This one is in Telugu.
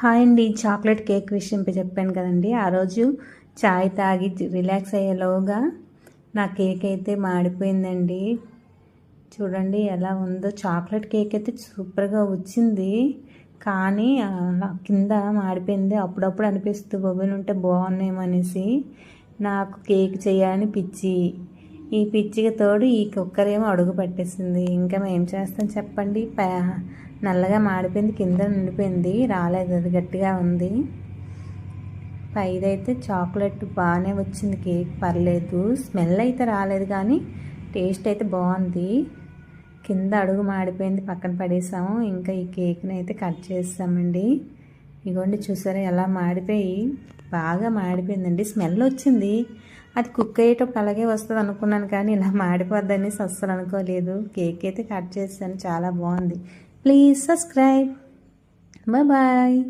హాయ్ అండి. చాక్లెట్ కేక్ విషయం చెప్పాను కదండి. ఆ రోజు చాయ్ తాగి రిలాక్స్ అయ్యేలోగా నా కేక్ అయితే మాడిపోయిందండి. చూడండి ఎలా ఉందో. చాక్లెట్ కేక్ అయితే సూపర్గా వచ్చింది. కానీ కింద మాడిపోయింది. అప్పుడప్పుడు అనిపిస్తుంది బొబ్బిలు ఉంటే బాగున్నాయేమనేసి నాకు కేక్ చేయాలని పిచ్చి. ఈ పిచ్చికి తోడు ఈ కుక్కర్ ఏమో అడుగు పట్టేసింది. ఇంకా మేము చేస్తాం చెప్పండి. నల్లగా మాడిపోయింది కింద నిండిపోయింది. రాలేదు అది గట్టిగా ఉంది. పైదైతే చాక్లెట్ బాగానే వచ్చింది కేక్. పర్లేదు స్మెల్ అయితే రాలేదు కానీ టేస్ట్ అయితే బాగుంది. కింద అడుగు మాడిపోయింది పక్కన పడేసాము. ఇంకా ఈ కేక్ని అయితే కట్ చేస్తామండి. ఇగోండి చూసారా ఎలా మాడిపోయి? బాగా మాడిపోయిందండి. స్మెల్ వచ్చింది. అది కుక్ అయ్యేటప్పుడు అలాగే వస్తుంది అనుకున్నాను కానీ ఇలా మాడిపోద్దని అస్సలు అనుకోలేదు. కేక్ అయితే కట్ చేశాను. చాలా బాగుంది. Please subscribe. బాయ్.